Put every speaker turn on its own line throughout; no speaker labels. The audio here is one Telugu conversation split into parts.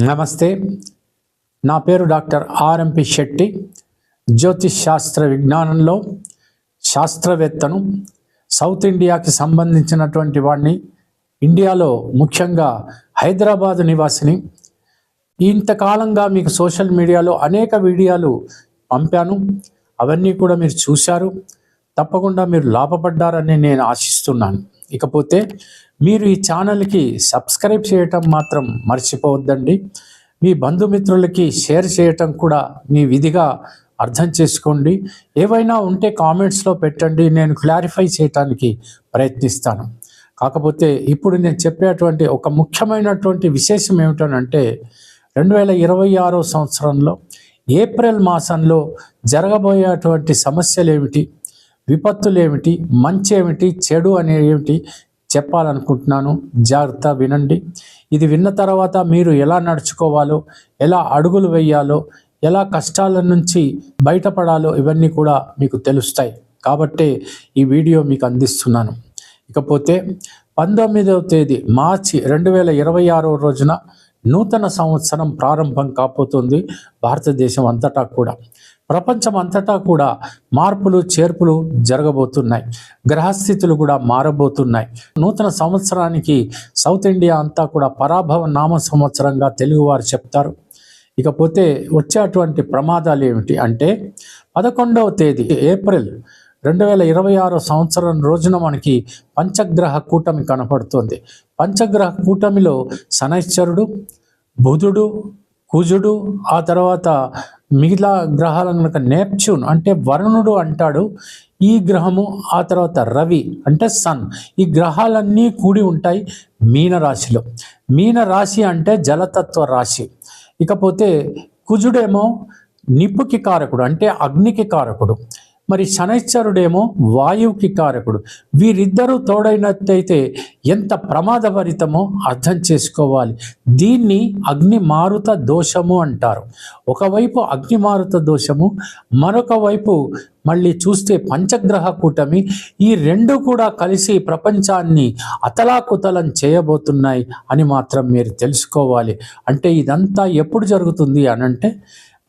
నమస్తే. నా పేరు డాక్టర్ ఆర్ఎంపి శెట్టి. జ్యోతిష్ శాస్త్ర విజ్ఞానంలో శాస్త్రవేత్తను. సౌత్ ఇండియాకి సంబంధించినటువంటి వాడిని ఇండియాలో ముఖ్యంగా హైదరాబాద్ నివాసిని. ఇంతకాలంగా మీకు సోషల్ మీడియాలో అనేక వీడియోలు పంపాను. అవన్నీ కూడా మీరు చూశారు. తప్పకుండా మీరు లాభపడ్డారని నేను ఆశిస్తున్నాను. ఇకపోతే మీరు ఈ ఛానల్కి సబ్స్క్రైబ్ చేయటం మాత్రం మర్చిపోవద్దండి. మీ బంధుమిత్రులకి షేర్ చేయటం కూడా మీ విధిగా అర్థం చేసుకోండి. ఏవైనా ఉంటే కామెంట్స్లో పెట్టండి. నేను క్లారిఫై చేయటానికి ప్రయత్నిస్తాను. కాకపోతే ఇప్పుడు నేను చెప్పేటువంటి ఒక ముఖ్యమైనటువంటి విశేషం ఏమిటనంటే రెండు వేల ఇరవై ఆరో సంవత్సరంలో ఏప్రిల్ మాసంలో జరగబోయేటువంటి సమస్యలు ఏమిటి విపత్తులు ఏమిటి మంచి ఏమిటి చెడు అనేది ఏమిటి చెప్పాలనుకుంటున్నాను. జాగ్రత్త వినండి. ఇది విన్న తర్వాత మీరు ఎలా నడుచుకోవాలో ఎలా అడుగులు వేయాలో ఎలా కష్టాల నుంచి బయటపడాలో ఇవన్నీ కూడా మీకు తెలుస్తాయి. కాబట్టే ఈ వీడియో మీకు అందిస్తున్నాను. ఇకపోతే పంతొమ్మిదవ తేదీ మార్చి రెండు వేల ఇరవై ఆరో రోజున నూతన సంవత్సరం ప్రారంభం కాబోతుంది భారతదేశం అంతటా కూడా. ప్రపంచం అంతటా కూడా మార్పులు చేర్పులు జరగబోతున్నాయి. గ్రహస్థితులు కూడా మారబోతున్నాయి. నూతన సంవత్సరానికి సౌత్ ఇండియా అంతా కూడా పరాభవ నామ సంవత్సరంగా తెలుగువారు చెప్తారు. ఇకపోతే వచ్చేటువంటి ప్రమాదాలు ఏమిటి అంటే పదకొండవ తేదీ ఏప్రిల్ రెండు వేల ఇరవై ఆరో సంవత్సరం రోజున మనకి పంచగ్రహ కూటమి కనపడుతుంది. పంచగ్రహ కూటమిలో శనైశ్వరుడు బుధుడు కుజుడు ఆ తర్వాత మిగిలా గ్రహాలను కనుక నేప్చ్యూన్ అంటే వరుణుడు అంటాడు ఈ గ్రహము ఆ తర్వాత రవి అంటే సన్. ఈ గ్రహాలన్నీ కూడి ఉంటాయి మీన రాశిలో మీన రాశి అంటే జలతత్వ రాశి. ఇకపోతే కుజుడేమో నిప్పుకి కారకుడు అంటే అగ్నికి కారకుడు. మరి శనైశ్వరుడేమో వాయువుకి కారకుడు. వీరిద్దరూ తోడైనట్టయితే ఎంత ప్రమాదభరితమో అర్థం చేసుకోవాలి. దీన్ని అగ్ని మారుత దోషము అంటారు. ఒకవైపు అగ్ని మారుత దోషము మరొక వైపు మళ్ళీ చూస్తే పంచగ్రహ కూటమి. ఈ రెండు కూడా కలిసి ప్రపంచాన్ని అతలాకుతలం చేయబోతున్నాయి అని మాత్రం మీరు తెలుసుకోవాలి. అంటే ఇదంతా ఎప్పుడు జరుగుతుంది అనంటే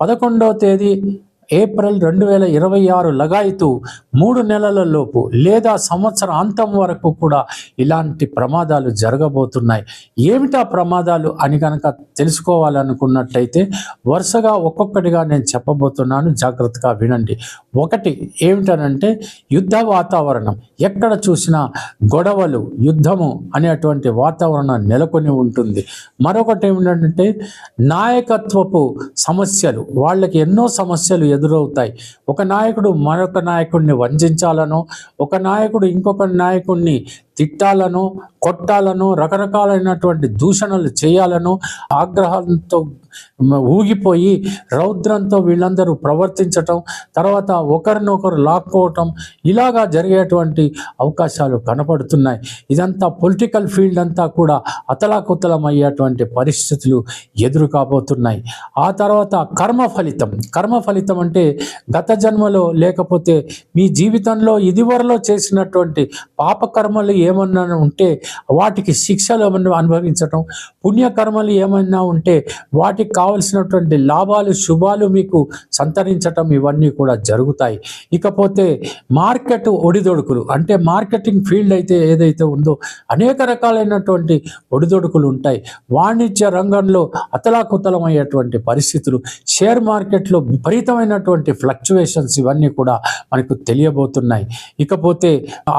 పదకొండవ తేదీ ఏప్రిల్ రెండు వేల ఇరవై ఆరు లగాయితూ మూడు నెలల లోపు లేదా సంవత్సరం అంతం వరకు కూడా ఇలాంటి ప్రమాదాలు జరగబోతున్నాయి. ఏమిటా ప్రమాదాలు అని కనుక తెలుసుకోవాలనుకున్నట్లయితే వరుసగా ఒక్కొక్కటిగా నేను చెప్పబోతున్నాను. జాగ్రత్తగా వినండి. ఒకటి ఏమిటనంటే యుద్ధ వాతావరణం. ఎక్కడ చూసినా గొడవలు యుద్ధము అనేటువంటి వాతావరణం నెలకొని ఉంటుంది. మరొకటి ఏమిటంటే నాయకత్వపు సమస్యలు. వాళ్ళకి ఎన్నో సమస్యలు ఎదురవుతాయి. ఒక నాయకుడు మరొక నాయకుడిని వంచాలనో ఒక నాయకుడు ఇంకొక నాయకుడిని తిట్టాలను కొట్టాలను రకరకాలైనటువంటి దూషణలు చేయాలను ఆగ్రహంతో ఊగిపోయి రౌద్రంతో వీళ్ళందరూ ప్రవర్తించటం తర్వాత ఒకరినొకరు లాక్కోవటం ఇలాగా జరిగేటువంటి అవకాశాలు కనపడుతున్నాయి. ఇదంతా పొలిటికల్ ఫీల్డ్ అంతా కూడా అతలాకుతలం అయ్యేటువంటి పరిస్థితులు ఎదురు కాబోతున్నాయి ఆ తర్వాత కర్మ ఫలితం. కర్మ ఫలితం అంటే గత జన్మలో లేకపోతే మీ జీవితంలో ఇదివరలో చేసినటువంటి పాపకర్మలు ఏమన్నా ఉంటే వాటికి శిక్షలు ఏమన్నా అనుభవించటం పుణ్యకర్మలు ఏమైనా ఉంటే వాటికి కావలసినటువంటి లాభాలు శుభాలు మీకు సంతరించటం ఇవన్నీ కూడా జరుగుతాయి. ఇకపోతే మార్కెట్ ఒడిదొడుకులు అంటే మార్కెటింగ్ ఫీల్డ్ అయితే ఏదైతే ఉందో అనేక రకాలైనటువంటి ఒడిదొడుకులు ఉంటాయి. వాణిజ్య రంగంలో అతలాకుతలమయ్యేటువంటి పరిస్థితులు షేర్ మార్కెట్లో విపరీతమైనటువంటి ఫ్లక్చువేషన్స్ ఇవన్నీ కూడా మనకు తెలియబోతున్నాయి. ఇకపోతే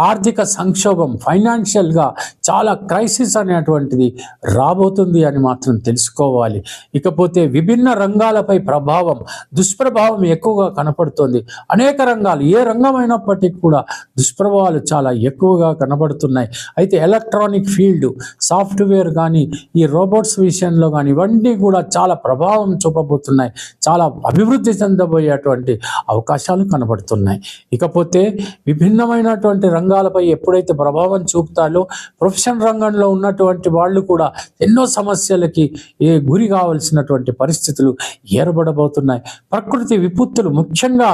ఆర్థిక సంక్షోభం ఫైనాన్షియల్గా చాలా క్రైసిస్ అనేటువంటిది రాబోతుంది అని మాత్రం తెలుసుకోవాలి. ఇకపోతే విభిన్న రంగాలపై ప్రభావం దుష్ప్రభావం ఎక్కువగా కనపడుతుంది. అనేక రంగాలు ఏ రంగమైనప్పటికీ కూడా దుష్ప్రభావాలు చాలా ఎక్కువగా కనబడుతున్నాయి. అయితే ఎలక్ట్రానిక్ ఫీల్డ్ సాఫ్ట్వేర్ కానీ ఈ రోబోట్స్ విషయంలో కానీ ఇవన్నీ కూడా చాలా ప్రభావం చూపబోతున్నాయి. చాలా అభివృద్ధి చెందబోయేటువంటి అవకాశాలు కనబడుతున్నాయి. ఇకపోతే విభిన్నమైనటువంటి రంగాలపై ఎప్పుడైతే ప్రభావం చూపుతాలో. ప్రొఫెషన్ రంగంలో ఉన్నటువంటి వాళ్ళు కూడా ఎన్నో సమస్యలకి ఏ గురి కావలసినటువంటి పరిస్థితులు ఏర్పడబోతున్నాయి. ప్రకృతి విపత్తులు ముఖ్యంగా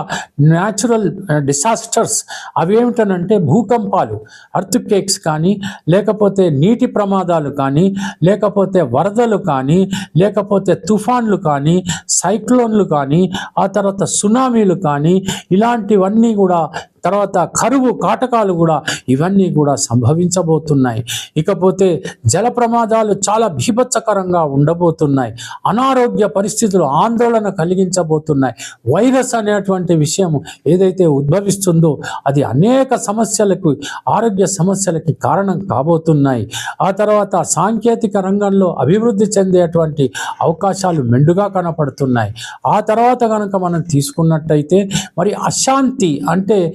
న్యాచురల్ డిసాస్టర్స్ uh, అవేమిటనంటే భూకంపాలు అర్త్ కేక్స్ కానీ లేకపోతే నీటి ప్రమాదాలు కానీ లేకపోతే వరదలు కానీ లేకపోతే తుఫాన్లు కానీ సైక్లోన్లు కానీ ఆ తర్వాత సునామీలు కానీ ఇలాంటివన్నీ కూడా తర్వాత కరువు కాటకాలు కూడా ఇవన్నీ కూడా సంభవించబోతున్నాయి. ఇకపోతే జల ప్రమాదాలు చాలా భీభత్సకరంగా ఉండబోతున్నాయి. అనారోగ్య పరిస్థితులు ఆందోళన కలిగించబోతున్నాయి. వైరస్ అనేటువంటి విషయం ఏదైతే ఉద్భవిస్తుందో అది అనేక సమస్యలకు ఆరోగ్య సమస్యలకి కారణం కాబోతున్నాయి. ఆ తర్వాత సాంకేతిక రంగంలో అభివృద్ధి చెందేటువంటి అవకాశాలు మెండుగా కనపడుతున్నాయి. ఆ తర్వాత కనుక మనం తీసుకున్నట్టయితే మరి అశాంతి అంటే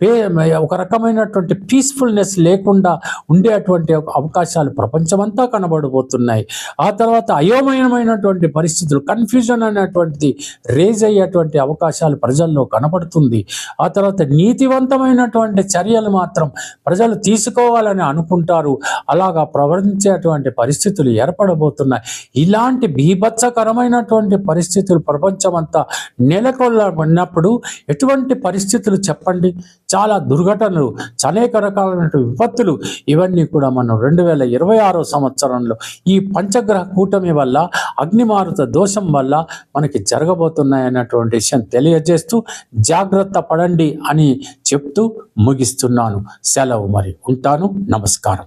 పే ఒక రకమైనటువంటి పీస్ఫుల్నెస్ లేకుండా ఉండేటువంటి అవకాశాలు ప్రపంచమంతా కనబడబోతున్నాయి. ఆ తర్వాత అయోమయమైనటువంటి పరిస్థితులు కన్ఫ్యూజన్ అనేటువంటిది రేజ్ అయ్యేటువంటి అవకాశాలు ప్రజల్లో కనబడుతుంది. ఆ తర్వాత నీతివంతమైనటువంటి చర్యలు మాత్రం ప్రజలు తీసుకోవాలని అనుకుంటారు. అలాగా ప్రవర్తించేటువంటి పరిస్థితులు ఏర్పడబోతున్నాయి. ఇలాంటి బీభత్సకరమైనటువంటి పరిస్థితులు ప్రపంచమంతా నెలకొల్లబడినప్పుడు ఎటువంటి పరిస్థితులు చెప్పండి? చాలా దుర్ఘటనలు అనేక రకాలైన విపత్తులు ఇవన్నీ కూడా మనం రెండు వేల ఇరవై ఆరో సంవత్సరంలో ఈ పంచగ్రహ కూటమి వల్ల అగ్నిమారుత దోషం వల్ల మనకి జరగబోతున్నాయన్నటువంటి విషయం తెలియజేస్తూ జాగ్రత్త పడండి అని చెప్తూ ముగిస్తున్నాను. సెలవు మరి ఉంటాను. నమస్కారం.